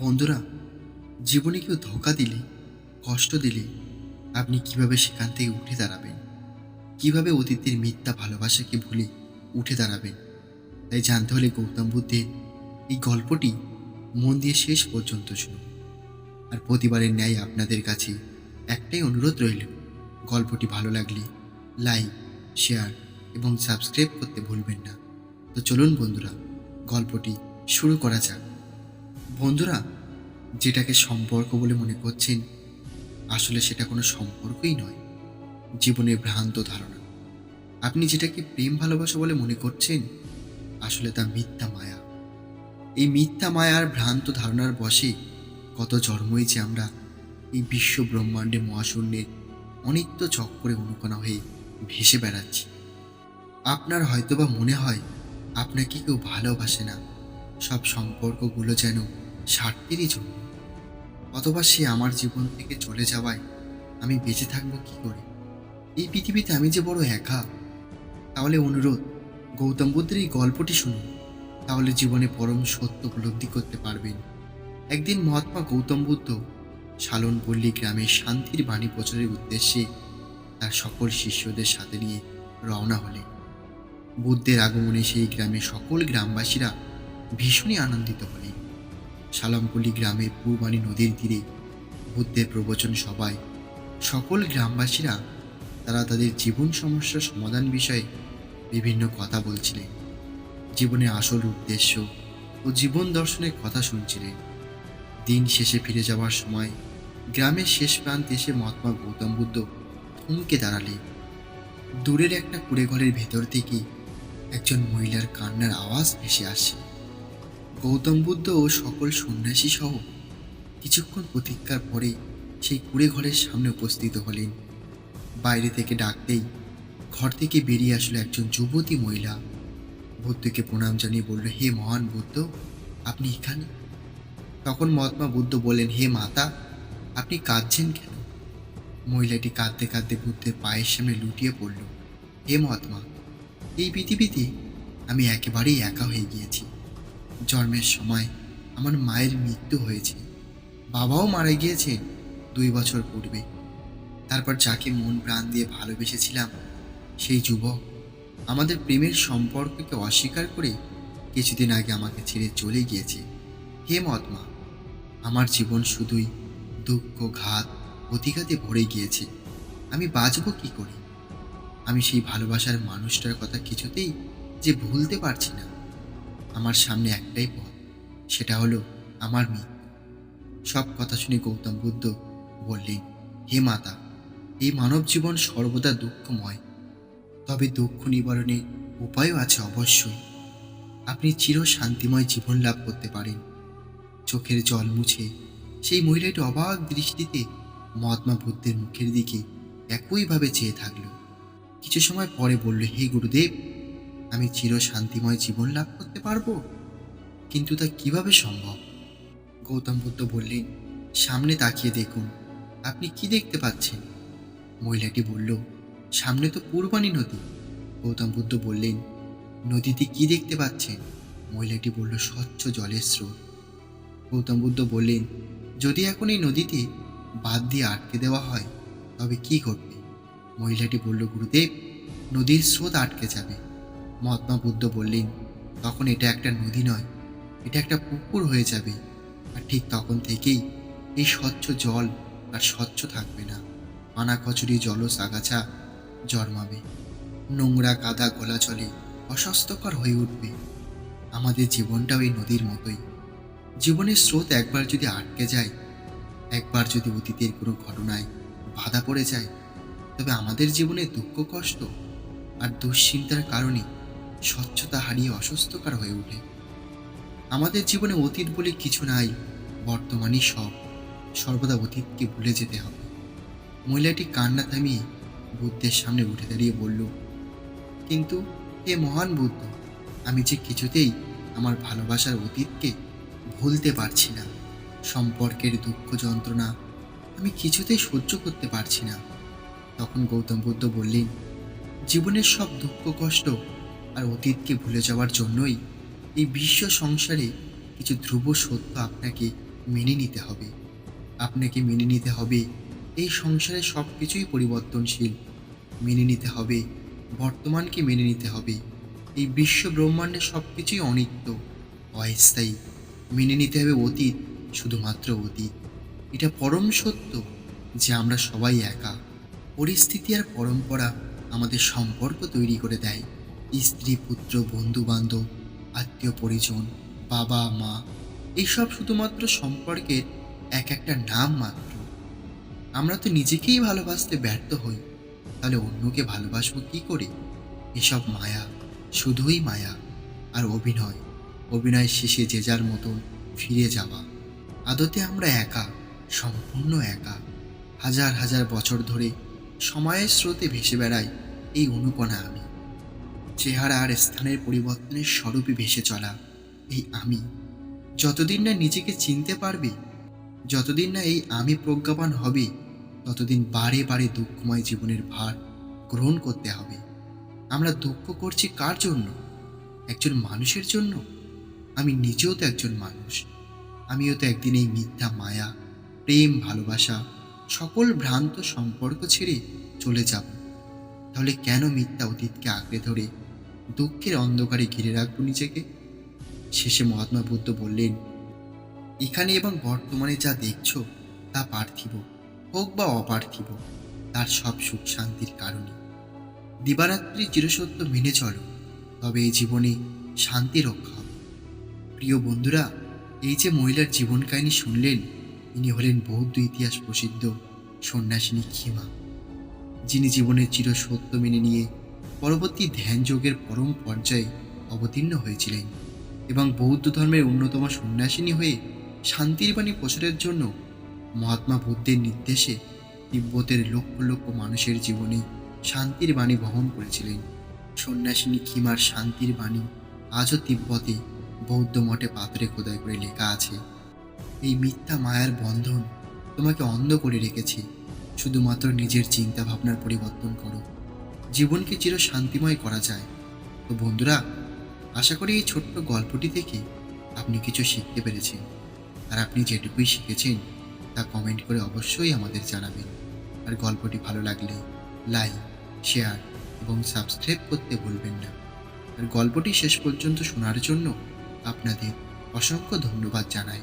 বন্ধুরা, জীবনে কেউ ধোকা দিলে, কষ্ট দিলে আপনি কীভাবে সেখান থেকে উঠে দাঁড়াবেন? কীভাবে অতীতের মিথ্যা ভালোবাসাকে ভুলে উঠে দাঁড়াবেন? তাই জানতে হলে গৌতম বুদ্ধের এই গল্পটি মন দিয়ে শেষ পর্যন্ত শুনুন। আর প্রতিবারের ন্যায় আপনাদের কাছে একটাই অনুরোধ রইল, গল্পটি ভালো লাগলে লাইক, শেয়ার এবং সাবস্ক্রাইব করতে ভুলবেন না। তো চলুন বন্ধুরা, গল্পটি শুরু করা যাক। বন্ধুরা, যেটাকে সম্পর্ক বলে মনে করছেন, আসলে সেটা কোনো সম্পর্কই নয়, জীবনের ভ্রান্ত ধারণা। আপনি যেটাকে প্রেম ভালোবাসা বলে মনে করছেন, আসলে তা মিথ্যা মায়া। এই মিথ্যা মায়ার ভ্রান্ত ধারণার বশে কত জন্মই যে আমরা এই বিশ্ব ব্রহ্মাণ্ডে মহাশূন্যের অনিত্য চক্করে অনুকোনা হয়ে ভেসে বেড়াচ্ছি। আপনার হয়তোবা মনে হয়, আপনাকে কেউ ভালোবাসে না। সব সম্পর্কগুলো যেন স্বার্থেরই জন্য অথবা সে আমার জীবন থেকে চলে যাওয়ায় আমি বেঁচে থাকব কি করে? এই পৃথিবীতে আমি যে বড় একা, তাহলে অনুরোধ, গৌতম বুদ্ধের এই গল্পটি শুনুন। তাহলে জীবনে পরম সত্য উপলব্ধি করতে পারবেন। একদিন মহাত্মা গৌতম বুদ্ধ শালনপল্লী গ্রামে শান্তির বাণী প্রচারের উদ্দেশ্যে তার সকল শিষ্যদের সাথে নিয়ে রওনা হলেন। বুদ্ধের আগমনে সেই গ্রামে সকল গ্রামবাসীরা ভীষণই আনন্দিত হলেন। সালামপল্লী গ্রামে পূর্বাণী নদীর তীরে বুদ্ধের প্রবচন সভায় সকল গ্রামবাসীরা তারা তাদের জীবন সমস্যার সমাধান বিষয়ে বিভিন্ন কথা বলছিলেন। জীবনের আসল উদ্দেশ্য ও জীবন দর্শনের কথা শুনছিলেন। দিন শেষে ফিরে যাওয়ার সময় গ্রামের শেষ প্রান্তে এসে মহাত্মা গৌতম বুদ্ধ থমকে দাঁড়ালেন। দূরের একটা কুড়ে ঘরের ভেতর থেকে একজন মহিলার কান্নার আওয়াজ ভেসে আসে। গৌতম বুদ্ধ ও সকল সন্ন্যাসী সহ কিছুক্ষণ প্রতীক্ষার পরে সেই কুড়ে ঘরের সামনে উপস্থিত হলেন। বাইরে থেকে ডাকতেই ঘর থেকে বেরিয়ে আসলো একজন যুবতী মহিলা। বুদ্ধকে প্রণাম জানিয়ে বলল, হে মহান বুদ্ধ, আপনি এখানে? তখন মহাত্মা বুদ্ধ বললেন, হে মাতা, আপনি কাঁদছেন কেন? মহিলাটি কাঁদতে কাঁদতে বুদ্ধের পায়ের সামনে লুটিয়ে পড়ল। হে মহাত্মা, এই পৃথিবীতে আমি একেবারেই একা হয়ে গিয়েছি। জন্মের সময় আমার মায়ের মৃত্যু হয়েছে। বাবাও মারা গিয়েছে দুই বছর পূর্বে। তারপর যাকে মন প্রাণ দিয়ে ভালোবেসেছিলাম, সেই যুবক আমাদের প্রেমের সম্পর্ককে অস্বীকার করে কিছুদিন আগে আমাকে ছেড়ে চলে গিয়েছে। হে মহাত্মা আমার জীবন শুধুই দুঃখ, ঘাত, অতিঘাতে ভরে গিয়েছে। আমি বাঁচব কি করে? আমি সেই ভালোবাসার মানুষটার কথা কিছুতেই যে ভুলতে পারছি না। আমার সামনে একটাই পথ, সেটা হলো আমার মৃত্যু সব কথা শুনে গৌতম বুদ্ধ বললেন, হে মাতা, এই মানব জীবন সর্বদা দুঃখময়। তবে দুঃখ নিবারণের উপায়ও আছে অবশ্যই। আপনি চির শান্তিময় জীবন লাভ করতে পারেন। চোখের জল মুছে সেই মহিলাটি অবাক দৃষ্টিতে মহাত্মা বুদ্ধের মুখের দিকে একইভাবে চেয়ে থাকল। কিছু সময় পরে বলল, হে গুরুদেব আমি চির শান্তিময় জীবন লাভ করতে পারব? কিন্তু তা কীভাবে সম্ভব? গৌতম বুদ্ধ বললেন, সামনে তাকিয়ে দেখুন, আপনি কি দেখতে পাচ্ছেন? মহিলাটি বলল, সামনে তো পূর্বাণী নদী। গৌতম বুদ্ধ বললেন, নদীতে কি দেখতে পাচ্ছেন? মহিলাটি বলল, স্বচ্ছ জলের স্রোত। গৌতম বুদ্ধ বললেন, যদি এখন এই নদীতে বাদ দিয়ে আটকে দেওয়া হয়, তবে কি ঘটবে? মহিলাটি বলল, গুরুদেব, নদীর স্রোত আটকে যাবে। মহাত্মা বুদ্ধ বললেন, তখন এটা একটা নদী নয়, এটা একটা পুকুর হয়ে যাবে। আর ঠিক তখন থেকেই এই স্বচ্ছ জল আর স্বচ্ছ থাকবে না। পানা কচুরি জলস আগাছা জন্মাবে। নোংরা কাদা গোলা চলে অস্বাস্থ্যকর হয়ে উঠবে। আমাদের জীবনটাও এই নদীর মতোই। জীবনের স্রোত একবার যদি আটকে যায়, একবার যদি অতীতের কোনো ঘটনায় বাধা পড়ে যায়, তবে আমাদের জীবনে দুঃখ, কষ্ট আর দুশ্চিন্তার কারণে স্বচ্ছতা হারিয়ে অসুস্থকর হয়ে ওঠে আমাদের জীবনে অতীত বলে কিছু নাই, বর্তমানই সব। সর্বদা অতীতকে ভুলে যেতে হবে। মহিলাটি কান্না থামিয়ে বুদ্ধের সামনে উঠে দাঁড়িয়ে বলল, কিন্তু হে মহান বুদ্ধ, আমি যে কিছুতেই আমার ভালোবাসার অতীতকে ভুলতে পারছি না, সম্পর্কের দুঃখ যন্ত্রণা আমি কিছুতেই সহ্য করতে পারছি না। তখন গৌতম বুদ্ধ বললেন, জীবনের সব দুঃখ কষ্ট আর অতীতকে ভুলে যাওয়ার জন্যই এই বিশ্ব সংসারে কিছু ধ্রুব সত্য আপনাকে মেনে নিতে হবে। আপনাকে মেনে নিতে হবে এই সংসারে সব কিছুই পরিবর্তনশীল। মেনে নিতে হবে বর্তমানকে মেনে নিতে হবে। এই বিশ্ব ব্রহ্মাণ্ডে সব কিছুই অনিত্য, অস্থায়ী। মেনে নিতে হবে অতীত, শুধুমাত্র অতীত। এটা পরম সত্য যে আমরা সবাই একা। পরিস্থিতি আর পরম্পরা আমাদের সম্পর্ক তৈরি করে দেয়। স্ত্রী, পুত্র বন্ধু বান্ধব আত্মীয় পরিজন, বাবা, মা এইসব শুধুমাত্র সম্পর্কের এক একটা নাম মাত্র। আমরা তো নিজেকেই ভালোবাসতে ব্যর্থ হই। তাহলে অন্যকে ভালোবাসবো কি করে? এসব মায়া, শুধুই মায়া আর অভিনয়। অভিনয় শেষে যে যার মতন ফিরে যাওয়া। আদতে আমরা একা, সম্পূর্ণ একা। হাজার হাজার বছর ধরে সময়ের স্রোতে ভেসে বেড়াই এই অনুপনা আমি। চেহারা আর স্থানের পরিবর্তনের স্বরূপে ভেসে চলা এই আমি। যতদিন না নিজেকে চিনতে পারবে, যতদিন না এই আমি প্রজ্ঞাপান হবে, ততদিন বারে বারে দুঃখময় জীবনের ভার গ্রহণ করতে হবে। আমরা দুঃখ করছি কার জন্য? একজন মানুষের জন্য? আমি নিজেও তো একজন মানুষ। আমিও তো একদিন এই মিথ্যা মায়া, প্রেম, ভালোবাসা সকল ভ্রান্ত সম্পর্ক ছেড়ে চলে যাব। তাহলে কেন মিথ্যা অতীতকে আঁকড়ে ধরে দুঃখের অন্ধকারে ঘিরে রাখব নিজেকে। শেষে মহাত্মা বুদ্ধ বললেন, এখানে এবং বর্তমানে যা দেখছ, তা পার্থিব, হোক বা অপার্থিব, তার সব সুখ শান্তির কারণে দিবারাত্রি চিরসত্য মেনে চলো, তবে এই জীবনে শান্তি রক্ষা হবে। প্রিয় বন্ধুরা, এই যে মহিলার জীবন কাহিনী শুনলেন, ইনি হলেন বৌদ্ধ ইতিহাস প্রসিদ্ধ সন্ন্যাসিনী ক্ষীমা। যিনি জীবনের চিরসত্য মেনে নিয়ে পরবর্তী ধ্যান যোগের পরম পর্যায়ে অবতীর্ণ হয়েছিলেন এবং বৌদ্ধ ধর্মের অন্যতম সন্ন্যাসিনী হয়ে শান্তির বাণী প্রচারের জন্য মহাত্মা বুদ্ধের নির্দেশে তিব্বতের লক্ষ লক্ষ মানুষের জীবনে শান্তির বাণী বহন করেছিলেন। সন্ন্যাসিনী খিমার শান্তির বাণী আজও তিব্বতে বৌদ্ধ মঠে পাথরে খোদাই করে লেখা আছে। এই মিথ্যা মায়ার বন্ধন তোমাকে অন্ধ করে রেখেছে। শুধুমাত্র নিজের চিন্তা ভাবনার পরিবর্তন করো। জীবনকে চির শান্তিময় করা যায়। তো বন্ধুরা, আশা করি এই ছোট্ট গল্পটি থেকে আপনি কিছু শিখতে পেরেছেন। আর আপনি যেটুকুই শিখেছেন, তা কমেন্ট করে অবশ্যই আমাদের জানাবেন। আর গল্পটি ভালো লাগলে লাইক শেয়ার এবং সাবস্ক্রাইব করতে ভুলবেন না। আর গল্পটি শেষ পর্যন্ত শোনার জন্য আপনাদের অসংখ্য ধন্যবাদ জানাই।